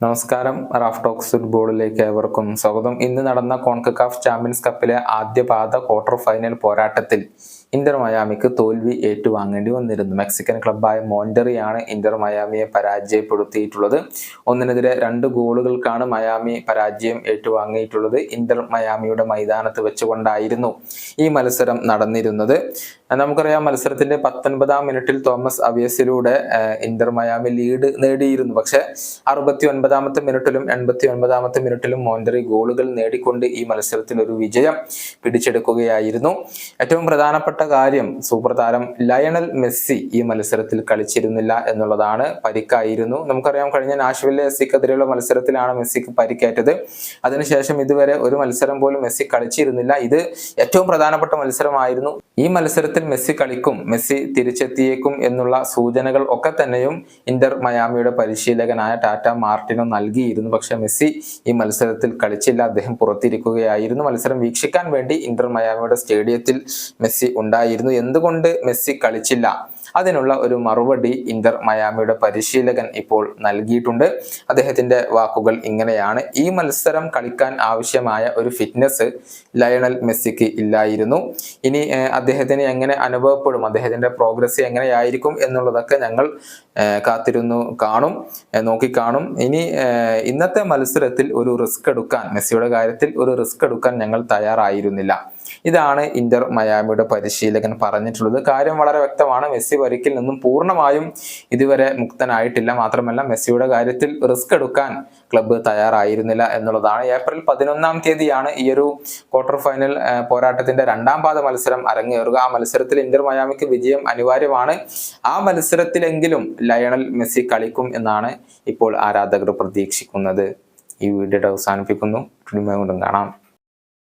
നമസ്കാരം Raf talks ഫുട്ബോളിലേക്ക് ഏവർക്കും സ്വാഗതം. ഇന്ന് നടന്ന കോൺകക്കാഫ് ചാമ്പ്യൻസ് കപ്പിലെ ആദ്യ പാദ ക്വാർട്ടർ ഫൈനൽ പോരാട്ടത്തിൽ ഇന്റർ മയാമിക്ക് തോൽവി ഏറ്റുവാങ്ങേണ്ടി വന്നിരുന്നു. മെക്സിക്കൻ ക്ലബ്ബായ മോണ്ടറിയാണ് ഇന്റർ മയാമിയെ പരാജയപ്പെടുത്തിയിട്ടുള്ളത്. ഒന്നിനെതിരെ രണ്ട് ഗോളുകൾക്കാണ് മയാമി പരാജയം ഏറ്റുവാങ്ങിയിട്ടുള്ളത്. ഇന്റർ മയാമിയുടെ മൈതാനത്ത് വെച്ചുകൊണ്ടായിരുന്നു ഈ മത്സരം നടന്നിരുന്നത്. നമുക്കറിയാം മത്സരത്തിന്റെ പത്തൊൻപതാം മിനിറ്റിൽ തോമസ് അവിയസിലൂടെ ഇന്റർ മയാമി ലീഡ് നേടിയിരുന്നു. പക്ഷെ അറുപത്തി ഒൻപതാമത്തെ മിനിറ്റിലും എൺപത്തി ഒൻപതാമത്തെ മിനിറ്റിലും മോണ്ടറി ഗോളുകൾ നേടിക്കൊണ്ട് ഈ മത്സരത്തിൽ ഒരു വിജയം പിടിച്ചെടുക്കുകയായിരുന്നു. ഏറ്റവും പ്രധാനപ്പെട്ട കാര്യം സൂപ്പർ താരം ലയണൽ മെസ്സി ഈ മത്സരത്തിൽ കളിച്ചിരുന്നില്ല എന്നുള്ളതാണ് പരിക്കായിരുന്നു. നമുക്കറിയാം കഴിഞ്ഞ നാഷ്വില്ലെ എസ്സിക്കെതിരെയുള്ള മത്സരത്തിലാണ് മെസ്സിക്ക് പരിക്കേറ്റത്. അതിനുശേഷം ഇതുവരെ ഒരു മത്സരം പോലും മെസ്സി കളിച്ചിരുന്നില്ല. ഇത് ഏറ്റവും പ്രധാനപ്പെട്ട മത്സരമായിരുന്നു. ഈ മത്സരത്തിൽ മെസ്സി കളിക്കും മെസ്സി തിരിച്ചെത്തിയേക്കും എന്നുള്ള സൂചനകൾ ഒക്കെ തന്നെയും ഇന്റർ മയാമിയുടെ പരിശീലകനായ ടാറ്റ മാർട്ടിനോ നൽകിയിരുന്നു. പക്ഷെ മെസ്സി ഈ മത്സരത്തിൽ കളിച്ചില്ല. അദ്ദേഹം പുറത്തിരിക്കുകയായിരുന്നു. മത്സരം വീക്ഷിക്കാൻ വേണ്ടി ഇന്റർ മയാമിയുടെ സ്റ്റേഡിയത്തിൽ മെസ്സി ഉണ്ടായിരുന്നു. എന്തുകൊണ്ട് മെസ്സി കളിച്ചില്ല? അതിനുള്ള ഒരു മറുപടി ഇന്റർ മയാമിയുടെ പരിശീലകൻ ഇപ്പോൾ നൽകിയിട്ടുണ്ട്. അദ്ദേഹത്തിന്റെ വാക്കുകൾ ഇങ്ങനെയാണ്. ഈ മത്സരം കളിക്കാൻ ആവശ്യമായ ഒരു ഫിറ്റ്നസ് ലയണൽ മെസ്സിക്ക് ഇല്ലായിരുന്നു. ഇനി അദ്ദേഹത്തിന് എങ്ങനെ അനുഭവപ്പെടും? അദ്ദേഹത്തിന്റെ പ്രോഗ്രസ് എങ്ങനെയായിരിക്കും എന്നുള്ളതൊക്കെ ഞങ്ങൾ കാത്തിരുന്നു കാണും നോക്കിക്കാണും. ഇനി ഇന്നത്തെ മത്സരത്തിൽ ഒരു റിസ്ക് എടുക്കാൻ മെസ്സിയുടെ കാര്യത്തിൽ ഒരു റിസ്ക് എടുക്കാൻ ഞങ്ങൾ തയ്യാറായിരുന്നില്ല. ഇതാണ് ഇന്റർ മയാമിയുടെ പരിശീലകൻ പറഞ്ഞിട്ടുള്ളത്. കാര്യം വളരെ വ്യക്തമാണ്. മെസ്സി പരിക്കിൽ നിന്നും പൂർണമായും ഇതുവരെ മുക്തനായിട്ടില്ല. മാത്രമല്ല മെസ്സിയുടെ കാര്യത്തിൽ റിസ്ക് എടുക്കാൻ ക്ലബ്ബ് തയ്യാറായിരുന്നില്ല എന്നുള്ളതാണ്. ഏപ്രിൽ പതിനൊന്നാം തീയതിയാണ് ഈ ഒരു ക്വാർട്ടർ ഫൈനൽ പോരാട്ടത്തിന്റെ രണ്ടാം പാദ മത്സരം അരങ്ങേറുക. ആ മത്സരത്തിൽ ഇന്റർ മയാമിക്ക് വിജയം അനിവാര്യമാണ്. ആ മത്സരത്തിലെങ്കിലും ലയണൽ മെസ്സി കളിക്കും എന്നാണ് ഇപ്പോൾ ആരാധകർ പ്രതീക്ഷിക്കുന്നത്. ഈ വീഡിയോ അവസാനിപ്പിക്കുന്നു. വീണ്ടും കാണാം.